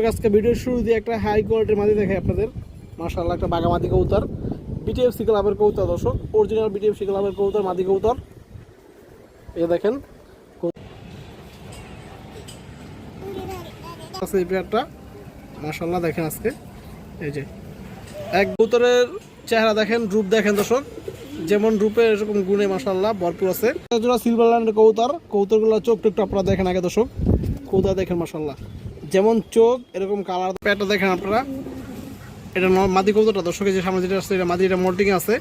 দর্শক, আজকে ভিডিওর শুরু দিয়ে একটা হাই কোয়ালিটির মাদি দেখাই আপনাদের। মার্শাল্লাহ একটা বাগামাদি কৌতার বিটিএফসি ক্লাবের কৌতার দর্শক অরিজিনাল বিটিএফসি ক্লাবের কৌতার মাদি কৌতার এ দেখেন আছে এই পেয়ারটা। মার্শাল্লাহ দেখেন আজকে। এই যে, এক কৌতরের চেহারা দেখেন, রূপ দেখেন দর্শক। যেমন রূপে এরকম গুণে মাসাল্লাহ ভরপুর আছে। জোড়া সিলভার ল্যান্ডের কৌতার কৌতরগুলো চোখ টুকটা আপনারা দেখেন আগে দর্শক। কৌতা দেখেন মাসাল্লাহ যেমন চোখ, এরকম কালার প্যাটটা দেখেন আপনারা। এটা মাদি কৌতাটা দর্শকের যে সামনে যেটা আছে এটা মাদি, এটা মোল্টিং আছে।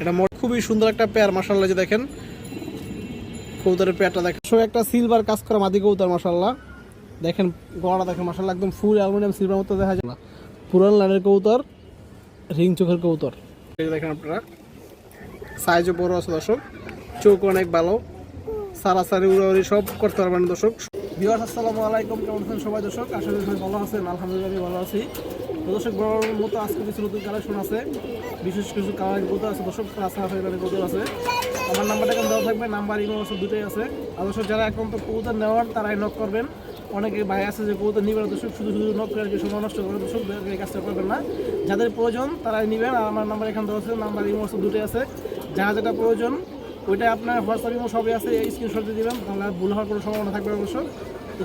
এটা মোট খুবই সুন্দর একটা পেয়ার মাসাল্লাহ যে দেখেন। কৌতারের পেয়ারটা দেখেন। সব একটা সিলভার কাজ করা মাদি কৌতার মাসাল্লাহ দেখেন, গলাটা দেখেন মাসাল্লাহ একদম ফুল অ্যালুমিনিয়াম সিলভার মতো দেখা যায়। না পুরান লাইনের কৌতর রিং চোখের এই দেখেন আপনারা। সাইজও বড় আছে, দর্শক। চোখ অনেক ভালো। সারাসারি, উড়াউড়ি সব করতে পারবেন, দর্শক। বিহার আসসালামু আলাইকুম। কেমন আছেন সবাই দর্শক? আশা করি ভালো আছেন। আলহামদুলিল্লাহ, আমি ভালো আছি। দর্শক, বড় মতো আজকে কিছু নতুন কালেকশন আছে। বিশেষ কিছু কালার গত আছে, দর্শক রাস্তাঘাটের গত আছে। আমার নাম্বারটা এখন দেওয়া থাকবে, নাম্বার, ইমো আছে দুটোই আছে। আর দর্শক, যারা এখন তো কবুতর নেওয়ার, তারাই নক করবেন। অনেকে ভাই আছে যে কবুতর নিবেন দর্শক, শুধু শুধু নক করে সময় নষ্ট করে, দর্শক, এই কাজটা করবেন না। যাদের প্রয়োজন, তারাই নেবেন। আর আমার নাম্বার এখানে দেওয়া আছে, নাম্বার, ইমো আছে দুটোই আছে। যারা যেটা প্রয়োজন ওইটা আপনার হোয়াটসঅ্যাপ ইমো সবই আছে স্ক্রিনশট দিয়ে দিবেন, তাহলে ভুল হওয়ার কোনো সম্ভাবনা থাকবে অবশ্য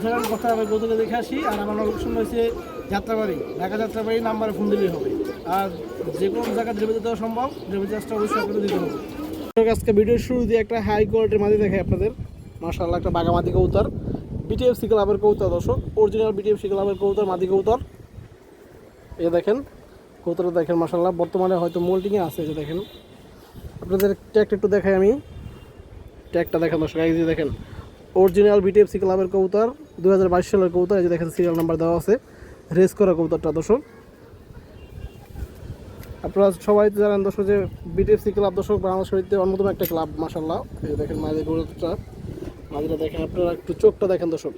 সেখানে কথা আমি গতকে দেখে আসি, আর আমার লোকেশন হয়েছে যাত্রাবাড়ি, ঢাকা যাত্রাবাড়ি নাম্বারে ফোন দিলেই হবে। আর যে কোনো জায়গায় ডেলিভারি দেওয়া সম্ভব ডেলিভারি চার্জটা অবশ্যই আপনাদের দিতে হবে। আজকে ভিডিওর শুরু দিয়ে একটা হাই কোয়ালিটির মাঝে দেখাই আপনাদের। মার্শাল্লাহ একটা বাগামাদি কৌতার বিটিএফসি ক্লাবের কৌতার দর্শক। অরিজিনাল বিটিএফসি ক্লাবের কৌতার মাদি কৌতার এ দেখেন কৌতারটা দেখেন মার্শাল্লাহ বর্তমানে হয়তো মোল্টিংয়ে আছে যে দেখেন। আপনাদের ট্যাগটা একটু দেখাই আমি। ট্যাগটা দেখেন দর্শক, এই যে দেখেন অরিজিনাল বিটিএফসি ক্লাবের কৌতার দু সালের কৌতার এই যে দেখেন সিরিয়াল নাম্বার দেওয়া আছে রেস করা কৌতারটা দর্শক। আপনারা সবাই জানেন দর্শক যে বিটিএফসি ক্লাব দর্শক বাংলাদেশের অন্যতম একটা ক্লাব মাসাল্লাহ এই যে দেখেন মাঝে গরুটা, মাঝিটা দেখেন, আপনারা একটু চোখটা দেখেন দর্শক।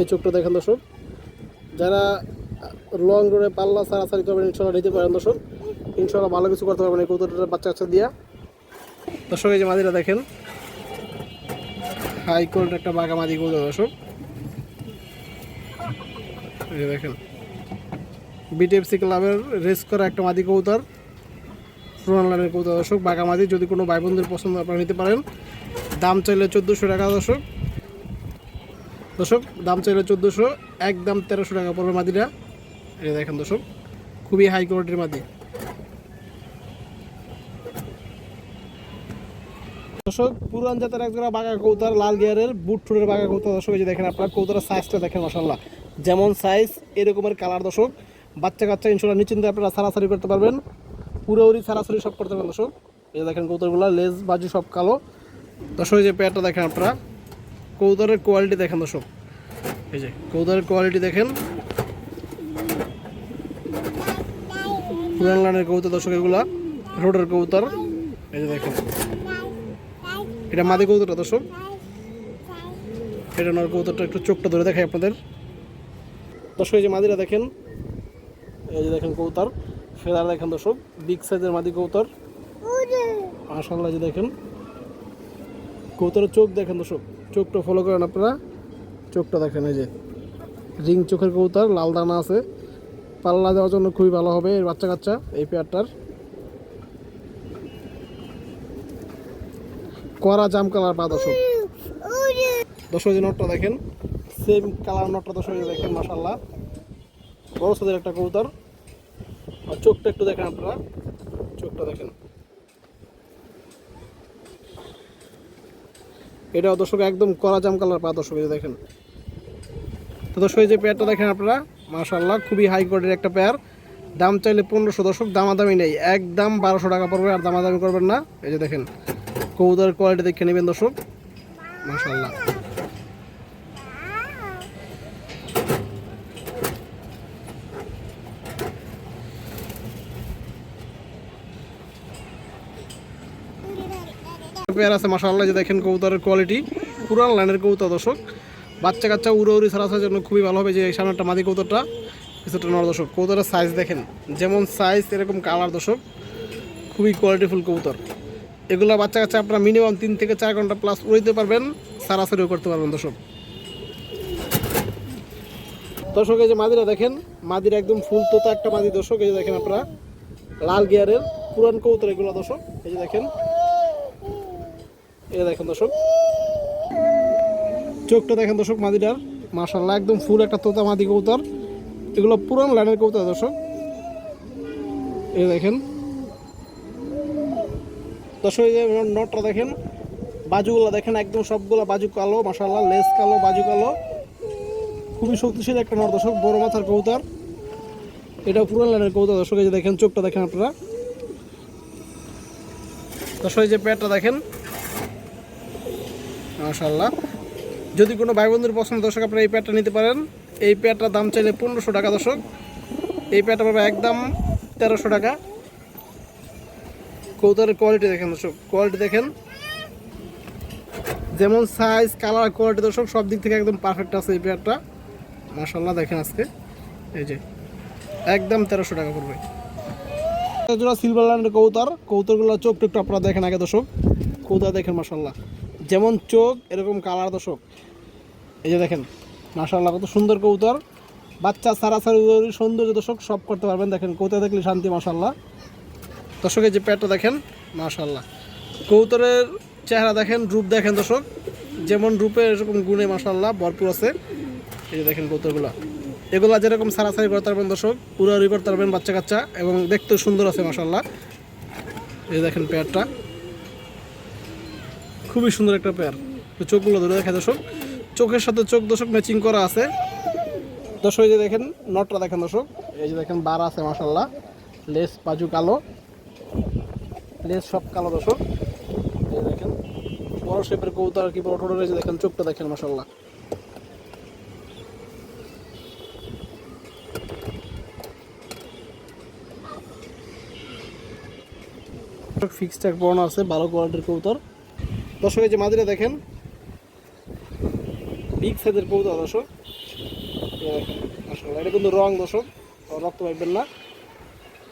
এই চোখটা দেখেন দর্শক। যারা লং রোডে পাল্লা সারাসারি করবেন ইনশাল্লাহ নিতে পারেন দর্শক। ইনশাল্লাহ ভালো কিছু করতে পারবেন এই কৌতুকটা বাচ্চা কাচ্চা দিয়া। দর্শক, এই যে মাদিরা দেখেন। হাই কোল্ড একটা বাঘা মাদি কৌতুক দর্শক দেখেন। বিটিএফসি ক্লাবের রেস করা একটা মাদি কৌতার পুরান লাইনের কৌতার দর্শক। বাগামাদি যদি কোনো ভাই বোনদের পছন্দ, আপনারা নিতে পারেন। দাম চাইলে চোদ্দোশো টাকা, দর্শক। দর্শক, দাম চাইলে চোদ্দোশো, একদম তেরোশো টাকা পড়বে মাদিটা এই দেখেন, দর্শক। খুবই হাই কোয়ালিটির মাদি। দর্শক, পুরান জাতের এক একজোড়া বাঘা কৌতার, লাল গিয়ারের বুট ঠুরের বাঘা কৌতার। দর্শক, এই যে দেখেন আপনার কৌতার সাইজটা দেখেন মশাল্লাহ যেমন সাইজ এরকমের কালার দর্শক। বাচ্চা কাচ্চা ইনশাল্লাহ নিশ্চিন্তে আপনারা সারাসারি করতে পারবেন। পুরোপুরি সারাসারি সব করতে পারবেন, দর্শক। এই দেখেন কৌতারগুলো, লেজ, বাজু সব কালো। দর্শক যে পেয়ারটা দেখেন আপনারা। কৌতারের কোয়ালিটি দেখেন, দর্শক। এই যে কৌতারের কোয়ালিটি দেখেন। পুরান লাইনের কৌতার, দর্শক, এগুলা রোডের কৌতার। এই যে দেখেন। এটা মাদি কৌতারটা দর্শক। এটা নর কৌতরটা একটু চোখটা ধরে দেখাই আপনাদের। দর্শক, এই যে মাদিরা দেখেন, এই যে দেখেন কৌতার ফেদার দেখেন দর্শক, বিগ সাইজের মাদি কৌতার মাশাল্লাহ যে দেখেন কৌতারের চোখ দেখেন দর্শক, চোখটা ফলো করেন আপনারা। চোখটা দেখেন, এই যে রিং চোখের কৌতার লাল দানা আছে। পাল্লা দেওয়ার জন্য খুবই ভালো হবে এর বাচ্চা কাচ্চা এই পেয়ারটার করা জাম কালার পা দর্শক? দর্শক যে নটটা দেখেন সেম কালার নটটা দর্শক দেখেন মাসাল্লাহ বড় সাদের একটা কবুতর। আর চোখটা একটু দেখেন আপনারা। চোখটা দেখেন। এটা দর্শক একদম করা জাম কালার পা দর্শক দেখেন। তো দর্শক যে পেয়ারটা দেখেন আপনারা মাশাল্লাহ খুবই হাই কোয়ালিটির একটা পেয়ার দাম চাইলে পনেরোশো দর্শক, দামাদামি নেই। একদম বারোশো টাকা পড়বে, আর দামাদামি করবেন না। এই যে দেখেন। কবুতরের কোয়ালিটি দেখে নেবেন দর্শক। মাশাল্লাহ আছে মাশাল্লাহ যে দেখেন কবুতরের কোয়ালিটি পুরান লাইনের কবুতর দর্শক। বাচ্চা কাচ্চা উড়ো উড়ি ছাড়া জন্য খুবই ভালো হবে, যে এই একটা মাদি কবুতরটা, কিছুটা নর দর্শক। কবুতরের সাইজ দেখেন, যেমন সাইজ এরকম কালার দর্শক। খুবই কোয়ালিটিফুল কবুতর। এগুলো বাচ্চা কাচ্চা আপনারা মিনিমাম তিন থেকে চার ঘণ্টা প্লাস উড়াইতে পারবেন সারাসারিও করতে পারবেন দর্শক। দর্শক, এই যে মাদিরা দেখেন, মাদিরা একদম ফুল তোতা একটা মাদি দর্শক, এই যে দেখেন আপনারা, লাল গিয়ারের পুরান কৌতর এগুলো দর্শক, এই যে দেখেন। এই দেখেন দর্শক। চোখটা দেখেন দর্শক মাদিটার মাশাল্লাহ একদম ফুল একটা তোতা মাদি কৌতর এগুলো পুরান লাইনের কৌতর দর্শক। এই দেখেন। যে নটটা দেখেন, বাজুগুলো দেখেন, একদম সবগুলো বাজু কালো মাশাল্লাহ লেস কালো, বাজু কালো। খুবই শক্তিশালী একটা নট, দর্শক, বড় মাথার কৌতার এটা পুরান লাইনের কৌতার দর্শক, এই যে দেখেন, চোখটা দেখেন আপনারা। দর্শক যে পেটটা দেখেন মাশাল্লাহ যদি কোনো ভাই বন্ধুর পছন্দ, দর্শক, আপনারা এই প্যাডটা নিতে পারেন। এই প্যাডটার দাম চাইলে পনেরোশো টাকা, দর্শক। এই প্যাডটা পাবে একদম তেরোশো টাকা। কৌতারের কোয়ালিটি দেখেন দর্শক কোয়ালিটি দেখেন। যেমন সাইজ কালার কোয়ালিটি দর্শক, সব দিক থেকে একদম পারফেক্ট আছে এই পেয়ারটা মাশাল্লাহ দেখেন আজকে। এই যে, একদম তেরোশো টাকা পড়বে। সিলভার লাইনের কৌতার। কৌতারগুলো চোখ টোকটা আপনারা দেখেন আগে দর্শক। কৌতার দেখেন মাশাল্লাহ যেমন চোখ, এরকম কালার দর্শক। এই যে দেখেন মাশাল্লাহ কত সুন্দর কৌতার। বাচ্চা সারাসারি সৌন্দর্য দর্শক, সব করতে পারবেন। দেখেন, কৌতা দেখলে শান্তি মাশাল্লাহ দর্শকের যে প্যাটটা দেখেন মাশাল্লাহ কৌতরের চেহারা দেখেন, রূপ দেখেন দর্শক। যেমন রূপে এরকম গুণে মাশাল্লাহ ভরপুর আছে। এই যে দেখেন কৌতরগুলা এগুলা যেরকম সারাসারি করতে পারবেন দর্শক, উড়াউড়ি করতে পারবেন বাচ্চা কাচ্চা এবং দেখতেও সুন্দর আছে মাশাল্লাহ এই দেখেন পেয়ারটা। খুবই সুন্দর একটা পেয়ার। চোখগুলো ধরে দেখে দর্শক। চোখের সাথে চোখ দর্শক ম্যাচিং করা আছে। দর্শক, এই যে দেখেন নটটা দেখেন দর্শক। এই যে দেখেন, বার আছে মাশাল্লাহ লেস বাজু কালো। লেস সব কালো দর্শক এই দেখেন, বড় শেপের কৌতার কি, বড় এই যে দেখেন, চোখটা দেখেন মাশাল্লাহ ফিক্সড এক বর্ণ আছে, ভালো কোয়ালিটির কৌতর দর্শক, এই যে মাদিরা দেখেন বিগ সাইজের কৌতর দর্শক। এটা কিন্তু রং দর্শক, রক্ত পাইবেন না।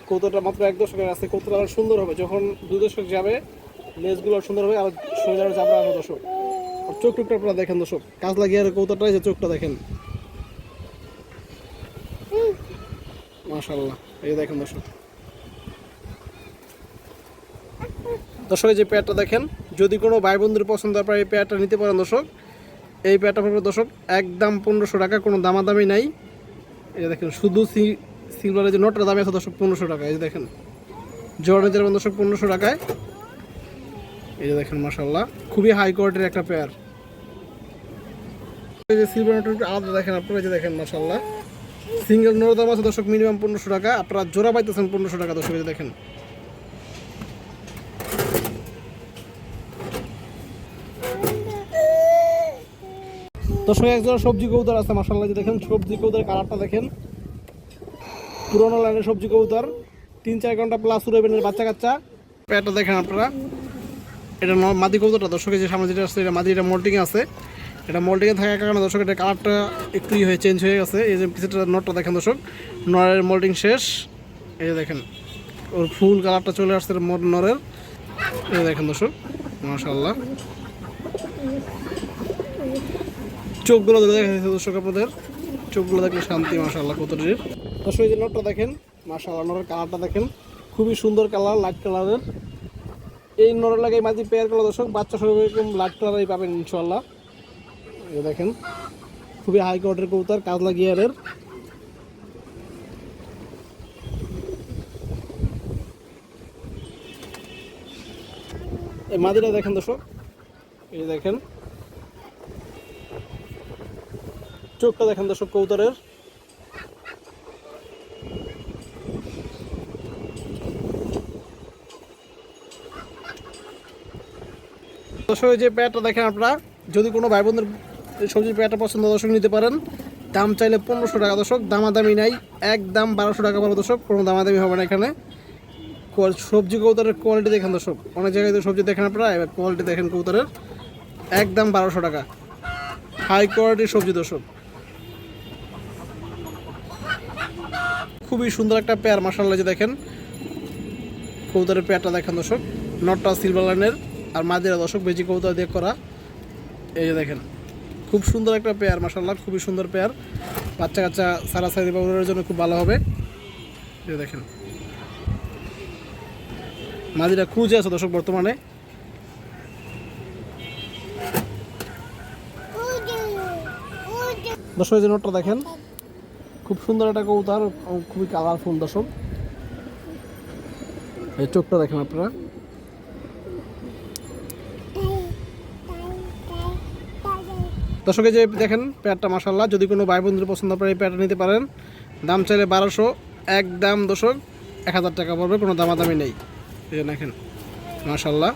কৌতরটা মাত্র এক দশকের আছে কৌতর আরও সুন্দর হবে। যখন দুই দশক যাবে, লেজগুলো সুন্দর হবে, আর শরীর আরও চাপড়া হবে দর্শক আর চোখ টুকটা আপনারা দেখেন দর্শক, কাজ লাগিয়ে আর কৌতরটা এই যে চোখটা দেখেন। মাশাআল্লাহ, এই দেখেন দর্শক। দর্শক যে প্যাডটা দেখেন, যদি কোনো ভাই বন্ধুর পছন্দ, আপনারা এই প্যাডটা নিতে পারেন দর্শক। এই প্যাডটা পড়বে দর্শক, একদম পনেরোশো টাকা, কোনো দামাদামি নাই। যে দেখেন, শুধু সিলভারের যে নোটটা দামি আছে দর্শক পনেরোশো টাকা এই যে দেখেন। জর্ডের যেরকম দর্শক পনেরোশো টাকায়। এই যে দেখেন মাসাল্লাহ খুবই হাই কোয়ালিটির একটা পেয়ার এই যে সিলভার নোটের একটু আলাদা দেখেন আপনারা যে দেখেন মাসাল্লাহ সিঙ্গেল নোটের দাম আছে দর্শক মিনিমাম পনেরোশো টাকা, আপনারা জোড়া পাইতেছেন পনেরোশো টাকা দর্শক, এই যে দেখেন। দর্শক, এক জোড়া সবজি কৌতার আছে মাসাল্লাহ যে দেখেন, সবজি কৌতার কালারটা দেখেন। পুরোনো লাইনের সবজি কৌতার তিন চার ঘণ্টা প্লাস উড়াবেন বাচ্চা কাচ্চা প্যাটটা দেখেন আপনারা। এটা মাদি কৌতাটা দর্শকের যে সামনে যেটা আসছে, এটা মাদি, এটা মোল্টিংয়ে আছে। এটা মোল্টিংয়ে থাকার কারণে, দর্শক, এটা কালারটা একটু ই হয়ে চেঞ্জ হয়ে গেছে। এই যে পিছনটা নটটা দেখেন, দর্শক। নরের মোল্টিং শেষ। এই যে দেখেন, ওর ফুল কালারটা চলে আসছে নরের এই দেখেন, দর্শক মাশাল্লাহ চোখগুলো দেখা দর্শক, আপনাদের। চোখগুলো দেখলে শান্তি মাশাল্লাহ কতটির দর্শক এই যে নোটটা দেখেন মাশাল্লাহ নোটের কালারটা দেখেন। খুবই সুন্দর কালার লাইট কালারের এই নোটের লাগে মাঝে পেয়ার কালার দর্শক, বাচ্চা সব এরকম লাইট কালারই পাবেন ইনশাল্লাহ এই দেখেন, খুবই হাই কোয়ার্টের কবুতর, কাজলা গিয়ারের এই মাদিটা দেখেন দর্শক, এই দেখেন। চোখটা দেখেন দর্শক কৌতরের দর্শক যে প্যাটটা দেখেন আপনারা, যদি কোনো ভাই বোনদের এই সবজির প্যাটটা পছন্দ দর্শক নিতে পারেন। দাম চাইলে পনেরোশো টাকা, দর্শক। দামাদামি নাই, একদম বারোশো টাকা বলো, দর্শক। কোনো দামাদামি হবে না এখানে। সবজি কৌতারের কোয়ালিটি দেখেন, দর্শক। অনেক জায়গায় তো সবজি দেখেন আপনারা, এবার কোয়ালিটি দেখেন কৌতারের। একদম বারোশো টাকা। হাই কোয়ালিটির সবজি, দর্শক। খুবই সুন্দর একটা পেয়ার মাসাল্লাহ যে দেখেন। কৌতারের পেয়ারটা দেখেন, দর্শক। নটটা সিলভার লাইনের আর মাদিরা দর্শক, বেজি কৌতা দিয়ে করা। এই যে দেখেন, খুব সুন্দর একটা পেয়ার মাসাল্লাহ খুবই সুন্দর পেয়ার বাচ্চা কাচ্চা সারা সারি বাবুরের জন্য খুব ভালো হবে। এই দেখেন, মাদিরা ক্রুজে আছে দর্শক বর্তমানে। দর্শক যে নোটটা দেখেন, খুব সুন্দর একটা কবুতর, খুবই কালারফুল দর্শক। এই চোখটা দেখেন আপনারা। দর্শক যে দেখেন প্যাডটা মাসাল্লাহ যদি কোনো ভাই বন্ধুর পছন্দ পড়ে এই প্যাডটা নিতে পারেন। দাম চাইলে বারোশো, এক দাম দর্শক, এক হাজার টাকা পড়বে, কোনো দামাদামি নেই। এই দেখেন মাসাল্লাহ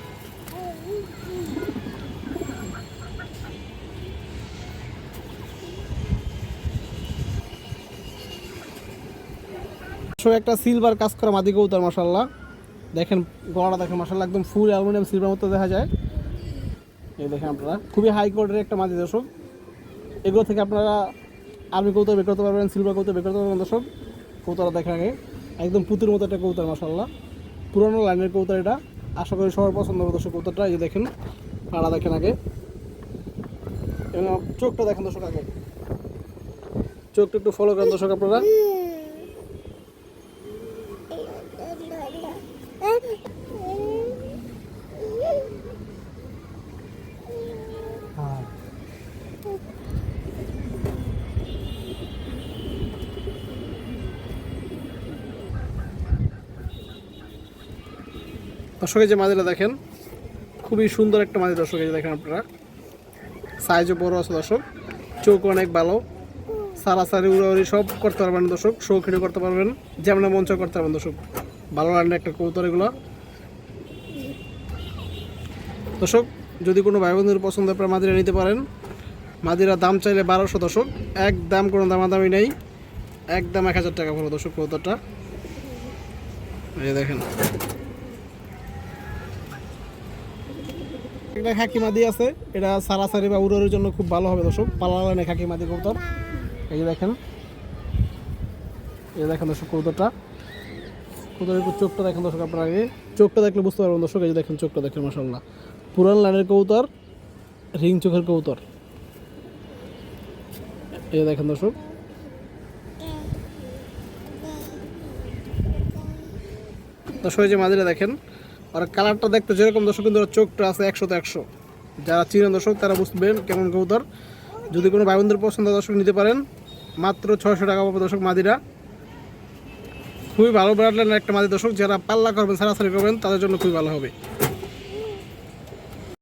একটা সিলভার কাজ করা মাদি কবুতর মাসাল্লাহ দেখেন, গলাটা দেখেন মাসাল্লাহ একদম ফুল অ্যালুমিনিয়াম সিলভার মতো দেখা যায়। এই দেখেন আপনারা, খুবই হাই কোয়ালিটির একটা মাদি দর্শক। এগুলো থেকে আপনারা আর্মি কৌতা বের করতে পারবেন সিলভার কৌতা বের করতে পারবেন, দর্শক। কৌতারা দেখেন আগে। একদম পুতুর মতো একটা কৌতার মাসাল্লাহ পুরোনো লাইনের কৌতার এটা। আশা করি সবার পছন্দ হবে দর্শক কৌতারটা এই যে দেখেন, পাড়া দেখেন আগে। এবং চোখটা দেখেন দর্শক আগে। চোখটা একটু ফলো করেন দর্শক আপনারা। দর্শকের যে মাদিরা দেখেন, খুবই সুন্দর একটা মাদি দর্শক এই যে দেখেন আপনারা। সাইজও বড় আছে দর্শক চোখ অনেক ভালো। সারাসারি, উড়াউড়ি সব করতে পারবেন দর্শক, শৌখিনও করতে পারবেন, যেমন মঞ্চ করতে পারবেন দর্শক। ভালো রান্না একটা কৌতর এগুলো। দর্শক, যদি কোনো ভাই বন্ধুর পছন্দ আপনারা মাদিরা নিতে পারেন মাদিরা দাম চাইলে বারোশো দর্শক এক দাম কোনো দামাদামি নেই। একদম এক হাজার টাকা পড়ো দর্শক কৌতরটা এই দেখেন। একটা খাকি মাদি আছে। এটা সারাসারি বা উড়োর জন্য খুব ভালো হবে দর্শক। পালা লাইনে খাকি মাদি কবুতর। এই যে দেখেন। এই দেখেন দর্শক কবুতরটা। কবুতরের চোখটা দেখেন দর্শক আপনার আগে। চোখটা দেখলে বুঝতে পারবেন দর্শক, এই যে দেখেন চোখটা দেখেন মাসাল্লাহ পুরান লাইনের কবুতর, রিং চোখের কবুতর। এই দেখেন দর্শক। দর্শক যে মাদিরা দেখেন। আর কালারটা দেখতে যেরকম দর্শক কিন্তু চোখটা আছে একশো তো একশো। যারা চিনেন দর্শক, তারা বুঝবেন কেমন কবুতর। যদি কোনো ভাই বন্ধুর পছন্দ দর্শক নিতে পারেন। মাত্র ছয়শো টাকা পাবে দর্শক মাদিরা। খুবই ভালো ব্র্যান্ডের একটা মাদি দর্শক, যারা পাল্লা করবেন সারাসারি করবেন, তাদের জন্য খুবই ভালো হবে।